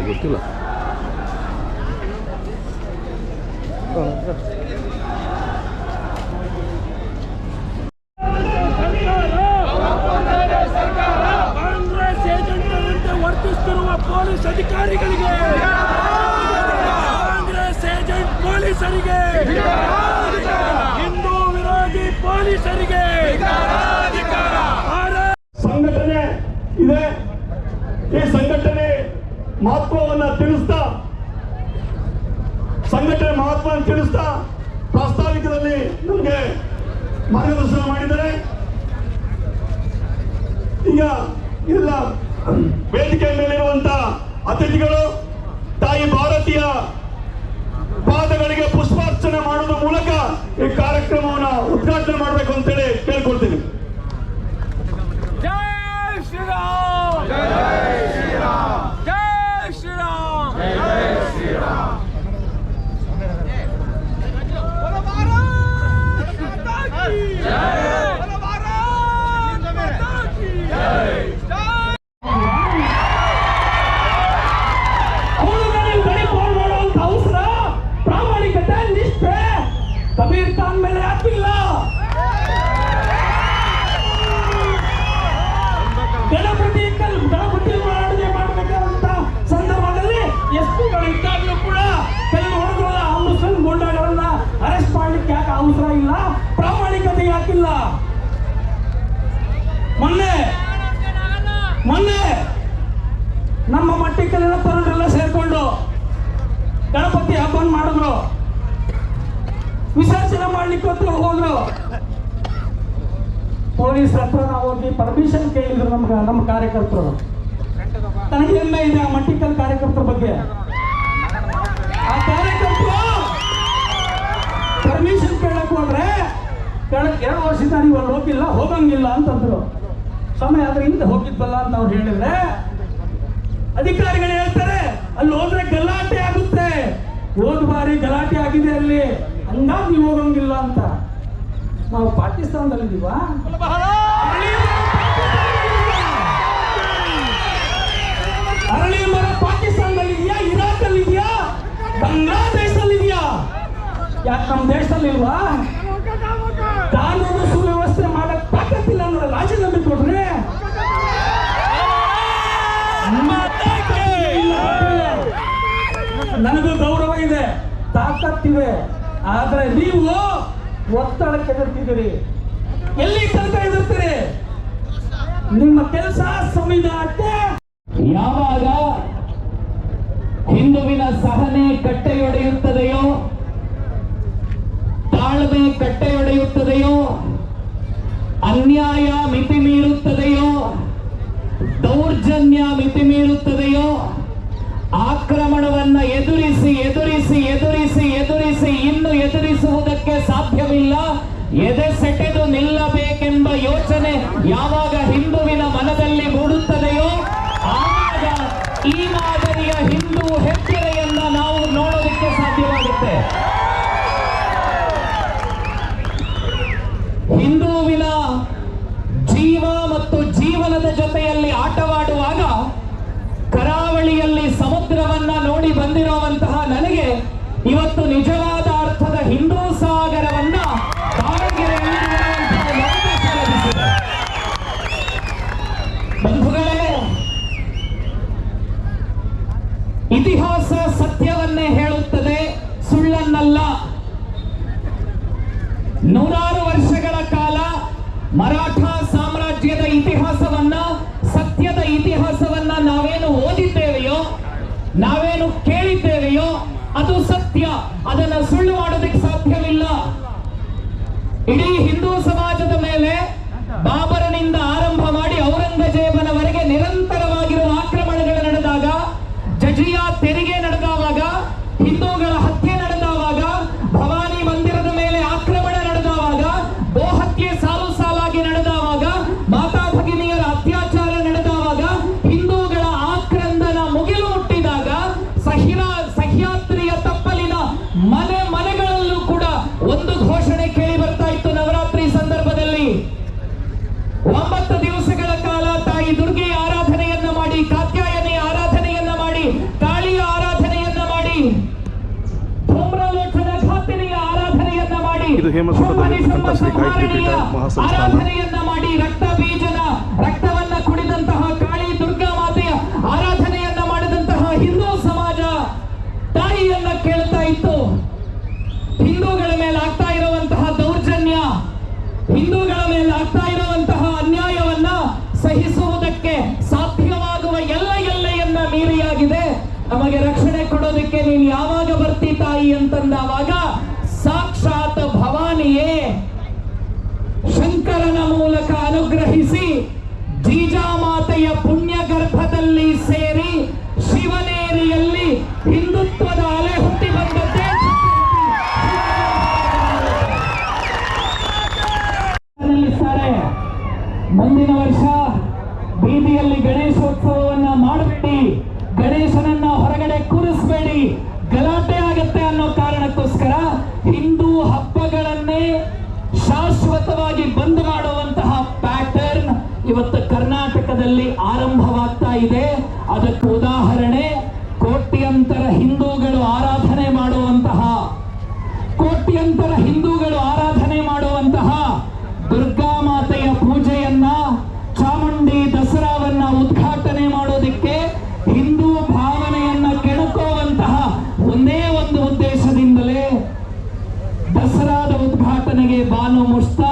ಗೊತ್ತಿಲ್ಲ ಕಾಂಗ್ರೆಸ್ ಏಜೆಂಟರಂತೆ ವರ್ತಿಸುತ್ತಿರುವ ಪೊಲೀಸ್ ಅಧಿಕಾರಿಗಳಿಗೆ ಕಾಂಗ್ರೆಸ್ ಏಜೆಂಟ್ ಪೊಲೀಸರಿಗೆ ಹಿಂದೂ ವಿರೋಧಿ ಪೊಲೀಸರಿಗೆ ಭಾರತ್ ಸಂಘಟನೆ ಇದೆ ಈ ಸಂಘಟನೆ ಮಹತ್ವವನ್ನ ತಿಳಿಸ್ತಾ, ಸಂಘಟನೆ ಮಹತ್ವವನ್ನು ತಿಳಿಸ್ತಾ ಪ್ರಾಸ್ತಾವಿಕದಲ್ಲಿ ನಮಗೆ ಮಾರ್ಗದರ್ಶನ ಮಾಡಿದ್ದಾರೆ. ಈಗ ಎಲ್ಲ ವೇದಿಕೆ ಮೇಲಿರುವಂತ ಅತಿಥಿಗಳು, ತಾಯಿ ಭಾರತೀಯ ಪಾದಗಳಿಗೆ ಪುಷ್ಪಾರ್ಚನೆ ಮಾಡುವ ಮೂಲಕ ಈ ಕಾರ್ಯಕ್ರಮವನ್ನು ಉದ್ಘಾಟನೆ ಮಾಡಬೇಕು ಅಂತೇಳಿ ಕಬೀರ್ ಖಾನ್ ಮೇಲೆ ಹಾಕಿಲ್ಲ ಗಣಪತಿ ಗಣಪತಿ ಮಾಡದೆ ಮಾಡಬೇಕಾದಂತ ಸಂದರ್ಭದಲ್ಲಿ ಎಸ್ ಪಿಗಳು ಇದ್ದಾಗಲೂ ಕೂಡ ಕೆಲವು ಹುಡುಗರ ಮುಸ್ಲಿಂ ಗುಂಡಾಗಳನ್ನ ಅರೆಸ್ಟ್ ಮಾಡ್ಲಿಕ್ಕೆ ಯಾಕೆ ಅವಸರ ಇಲ್ಲ? ಪ್ರಾಮಾಣಿಕತೆ ಯಾಕಿಲ್ಲ? ಮೊನ್ನೆ ಮೊನ್ನೆ ನಮ್ಮ ಮಟ್ಟಿಕಲಿನ ತರುಣರೆಲ್ಲ ಸೇರ್ಕೊಂಡು ಗಣಪತಿ ಹಬ್ಬ ಮಾಡಿದ್ರು. ವಿಸರ್ಜನೆ ಮಾಡ್ಲಿಕ್ಕೆ ಅಂತ ಹೋದ್ರು. ಪೊಲೀಸ್ ಹತ್ರ ನಾವು ಹೋಗಿ ಪರ್ಮಿಷನ್ ಕೇಳಿದ್ರು ನಮ್ಗೆ ನಮ್ಮ ಕಾರ್ಯಕರ್ತರು. ನನಗೆ ಹೆಮ್ಮೆ ಇದೆ, ಆ ಮಟ್ಟಿಕಲ್ ಕಾರ್ಯಕರ್ತರ ಬಗ್ಗೆ. ಆ ಕಾರ್ಯಕರ್ತರು ಪರ್ಮಿಷನ್ ಕೇಳಕ್ ಹೋದ್ರೆ, ಕೇಳಕ್ ಎರಡು ವರ್ಷದಿಂದ ನೀವು ಅಲ್ಲಿ ಹೋಗಿಲ್ಲ, ಹೋಗಂಗಿಲ್ಲ ಅಂತಂದ್ರು. ಸಮಯ ಆದ್ರೆ ಹಿಂದೆ ಹೋಗಿದ್ವಲ್ಲ ಅಂತ ಅವ್ರು ಹೇಳಿದ್ರೆ, ಅಧಿಕಾರಿಗಳು ಹೇಳ್ತಾರೆ, ಅಲ್ಲಿ ಹೋದ್ರೆ ಗಲಾಟೆ ಆಗುತ್ತೆ. ಹೋದ ಬಾರಿ ಗಲಾಟೆ ಆಗಿದೆ ಅಲ್ಲಿ. ಹಂಗಾಗಿ ಹೋಗಂಗಿಲ್ಲ ಅಂತ. ನಾವು ಪಾಕಿಸ್ತಾನದಲ್ಲಿದ್ದೀವಾ? ಅರಳಿ ಮರ ಪಾಕಿಸ್ತಾನದಲ್ಲಿ ಇರಾಕಲ್ಲಿದೆಯಾ ಇರಾಕ್ ಅಲ್ಲಿ ಇದೆಯಾ ಬಾಂಗ್ಲಾದೇಶದಲ್ಲಿ ಇದೆಯಾ ಯಾಕೆ ನಮ್ಮ ದೇಶದಲ್ಲಿಲ್ವಾ? ಕಾನೂನು ಸುವ್ಯವಸ್ಥೆ ಮಾಡಕ್ ತಾಕತ್ತಿಲ್ಲ ಅಂದ್ರೆ ರಾಜ್ಯದಲ್ಲಿ ಕೊಡ್ರಿ ನನಗೂ ಗೌರವ ಇದೆ. ತಾಕತ್ತಿದೆ ಆದ್ರೆ ನೀವು ಒತ್ತಡಕ್ಕೆ ಎದುರ್ತಿದ್ದೀರಿ ಎಲ್ಲಿ ತನಕ ಎದುರ್ತೀರಿ ನಿಮ್ಮ ಕೆಲಸ ಸಂವಿಧಾನಕ್ಕೆ. ಯಾವಾಗ ಹಿಂದುವಿನ ಸಹನೆ ಕಟ್ಟೆಯೊಡೆಯುತ್ತದೆಯೋ, ತಾಳ್ಮೆ ಕಟ್ಟೆಯೊಡೆಯುತ್ತದೆಯೋ, ಅನ್ಯಾಯ ಮಿತಿ ಮೀರುತ್ತದೆಯೋ ದೌರ್ಜನ್ಯ ಮಿತಿ ಮೀರುತ್ತದೆಯೋ ಎದೆ ಸೆಟೆದು ನಿಲ್ಲಬೇಕೆಂಬ ಯೋಚನೆ ಯಾವಾಗ ಹಿಂದುವಿನ ಮನದಲ್ಲಿ ಮೂಡುತ್ತದೆಯೋ, ಆಗ ಈ ಮಾದರಿಯ ಹಿಂದೂ ಹೆಜ್ಜೆರೆಯನ್ನ ನಾವು ನೋಡೋದಕ್ಕೆ ಸಾಧ್ಯವಾಗುತ್ತೆ. ಹಿಂದೂವಿನ ಜೀವ ಮತ್ತು ಜೀವನದ ಜೊತೆಯಲ್ಲಿ ಆಟವಾಡುವಾಗ ಕರಾವಳಿಯಲ್ಲಿ ಸಮುದ್ರವನ್ನ ನೋಡಿ ಬಂದಿರುವಂತಹ ನನಗೆ ಇವತ್ತು ನಿಜವಾದ ಬಂಧುಗಳೇ ಇತಿಹಾಸ ಸತ್ಯವನ್ನೇ ಹೇಳುತ್ತದೆ ಸುಳ್ಳನ್ನಲ್ಲ. ನೂರಾರು ವರ್ಷಗಳ ಕಾಲ ಮರಾಠ ಒಂದು ಘೋಷಣೆ ಕೇಳಿ ಬರ್ತಾ ಇತ್ತು ನವರಾತ್ರಿ ಸಂದರ್ಭದಲ್ಲಿ. ಒಂಬತ್ತು ದಿವಸಗಳ ಕಾಲ ತಾಯಿ ದುರ್ಗೆ ಆರಾಧನೆಯನ್ನ ಮಾಡಿ ಕಾತ್ಯಾಯನಿ ಆರಾಧನೆಯನ್ನ ಮಾಡಿ ಕಾಳಿಯ ಆರಾಧನೆಯನ್ನ ಮಾಡಿ ಧೂಮ್ರಲೋಚನ ಘಾತನೆಯ ಆರಾಧನೆಯನ್ನ ಮಾಡಿ ಆರಾಧನೆಯನ್ನ ಮಾಡಿ ರಕ್ತ ಬೀಜನ ರಕ್ತವನ್ನ ಕುಡಿದಂತಹ ಮೀರಿಯಾಗಿದೆ. ನಮಗೆ ರಕ್ಷಣೆ ಕೊಡೋದಕ್ಕೆ ನೀನು ಯಾವಾಗ ಬರ್ತಿ ತಾಯಿ ಅಂತಂದಾವಾಗ ಸಾಕ್ಷಾತ್ ಭವಾನಿಯೇ ಶಂಕರನ ಮೂಲಕ ಅನುಗ್ರಹಿಸಿ ಜೀಜಾಮಾತೆಯ ಪುಣ್ಯ ಗರ್ಭದಲ್ಲಿ ಸೇರಿ ಶಿವನೇರಿಯಲ್ಲಿ ಹಿಂದುತ್ವದ ಅಲೆ ಹುಟ್ಟಿ ಬಂದದ್ದೇ ಮುಂದಿನ ವರ್ಷ ಬೀದಿಯಲ್ಲಿ ಗಣೇಶೋತ್ಸವವನ್ನ ಮಾಡಬೇಡಿ. ಗಣೇಶನನ್ನ ಹೊರಗಡೆ ಕೂರಿಸಬೇಡಿ. ಗಲಾಟೆ ಆಗತ್ತೆ ಅನ್ನೋ ಕಾರಣಕ್ಕೋಸ್ಕರ ಹಿಂದೂ ಹಬ್ಬಗಳನ್ನೇ ಶಾಶ್ವತವಾಗಿ ಬಂದ್ ಮಾಡುವಂತಹ ಪ್ಯಾಟರ್ನ್ ಇವತ್ತು ಕರ್ನಾಟಕದಲ್ಲಿ ಆರಂಭವಾಗ್ತಾ ಇದೆ. ಅದಕ್ಕೆ ಉದಾಹರಣೆ, ಕೋಟ್ಯಂತರ ಹಿಂದೂಗಳು ಆರಾಧನೆ ಮಾಡುವಂತಹ, ಕೋಟ್ಯಂತರ ಹಿಂದೂಗಳು ಆರಾಧನೆ ಮಾಡುವಂತಹ ದುರ್ಗ बालो मुश्ता